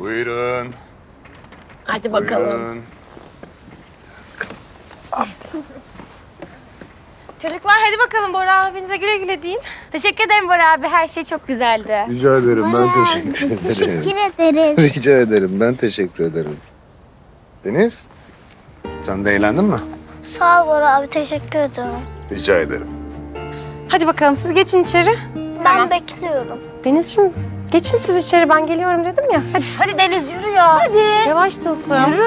Buyurun. Hadi bakalım. Buyurun. Çocuklar hadi bakalım Bora abinize güle güle deyin. Teşekkür ederim Bora abi. Her şey çok güzeldi. Rica ederim. Ben teşekkür ederim. Teşekkür ederiz. Rica ederim. Ben teşekkür ederim. Deniz, sen de eğlendin mi? Sağ ol Bora abi teşekkür ederim. Rica ederim. Hadi bakalım siz geçin içeri. Ben bekliyorum. Denizciğim geçin siz içeri ben geliyorum dedim ya. Hadi Hadi Deniz yürü ya. Hadi. yavaş Tılsım. Yürü.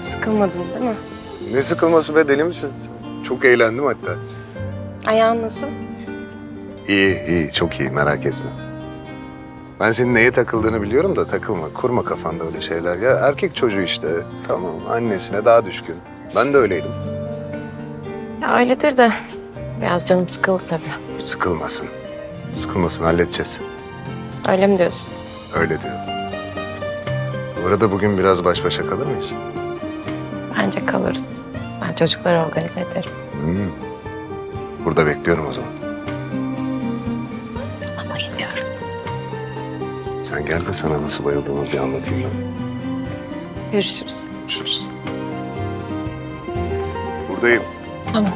Sıkılmadın değil mi? Ne sıkılması be deli misin? Çok eğlendim hatta. Ayağın nasıl? İyi, iyi. Çok iyi. Merak etme. Ben senin neye takıldığını biliyorum da takılma. Kurma kafanda öyle şeyler. Ya erkek çocuğu işte. Tamam. Annesine daha düşkün. Ben de öyleydim. Ya öyledir de biraz canım sıkıldı tabii. Sıkılmasın. Sıkılmasın. Halledeceğiz. Öyle mi diyorsun? Öyle diyorum. Bu arada bugün biraz baş başa kalır mıyız? Bence kalırız. Ben çocukları organize ederim. Hmm. Burada bekliyorum o zaman. Ama gidiyorum. Sen gel de sana nasıl bayıldığımı bir anlatayım ben. Görüşürüz. Görüşürüz. Buradayım. Tamam.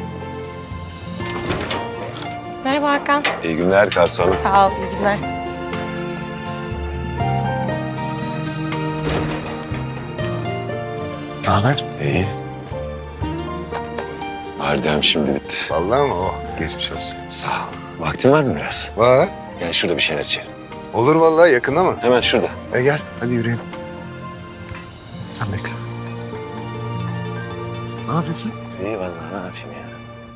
Merhaba Hakan. İyi günler Karsu Hanım. Sağ ol, iyi günler. Ne haber? İyi. Validem şimdi bitti. Vallahi mı? Oh, geçmiş olsun. Sağ ol. Vaktin var mı biraz? Var. Gel şurada bir şeyler içelim. Olur vallahi yakında mı? Hemen şurada. E gel, hadi yürüyelim. Sen bekle. Ne yapıyorsun? İyi vallahi ne yapayım ya.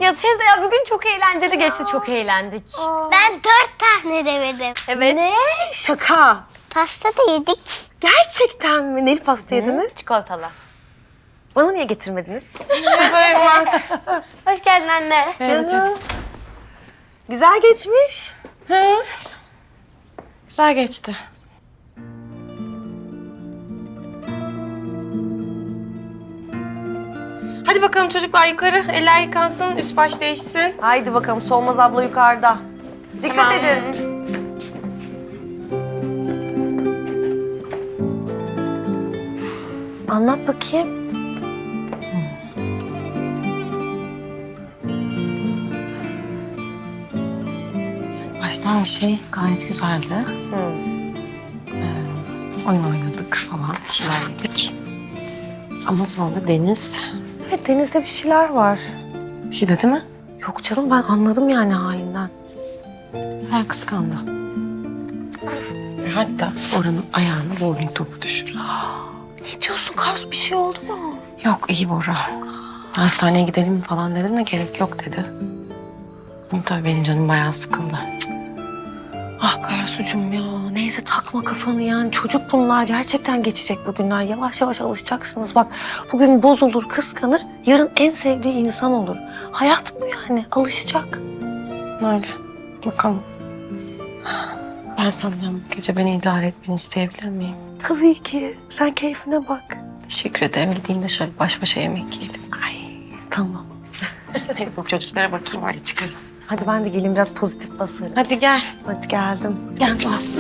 Ya teyze ya bugün çok eğlenceli geçti. Çok eğlendik. Ben dört tane demedim. Evet. Ne? Şaka. Pasta da yedik. Gerçekten mi? Neli pasta yediniz? Çikolatalı. Bana niye getirmediniz? Hoş geldin anne. Canım. Güzel geçmiş. Güzel geçti. Hadi bakalım çocuklar yukarı. Eller yıkansın, üst baş değişsin. Haydi bakalım Solmaz abla yukarıda. Dikkat Tamam. edin. Anlat bakayım. Baştan bir şey gayet güzeldi. Ee, oyun oynadık falan, bir şeyler yedik. Ama sonra Deniz Deniz'de bir şeyler var. bir şey dedi mi? Yok canım ben anladım yani halinden. Ha kıskandı. Ve Hatta oranın ayağına bowling topu düşürdü. Ne diyorsun Karsu bir şey oldu mu? Yok iyi Bora. Hastaneye gidelim mi falan dedim de gerek yok dedi. Ama tabii benim canım bayağı sıkıldı. Ah Karsucuğum ya neyse takma kafanı yani çocuk bunlar gerçekten geçecek bugünler. Yavaş yavaş alışacaksınız bak bugün bozulur kıskanır yarın en sevdiği insan olur. Hayat bu yani alışacak. Öyle. Bakalım. Ben senden bu gece beni idare etmeni isteyebilir miyim? Tabii ki sen keyfine bak. Teşekkür ederim. Gideyim de şöyle baş başa yemek yiyelim. Ay tamam. Neyse bu çocuklara bakayım öyle çıkarım. Hadi ben de geleyim biraz pozitif basarım. Hadi gel. Hadi geldim. Gel Bas.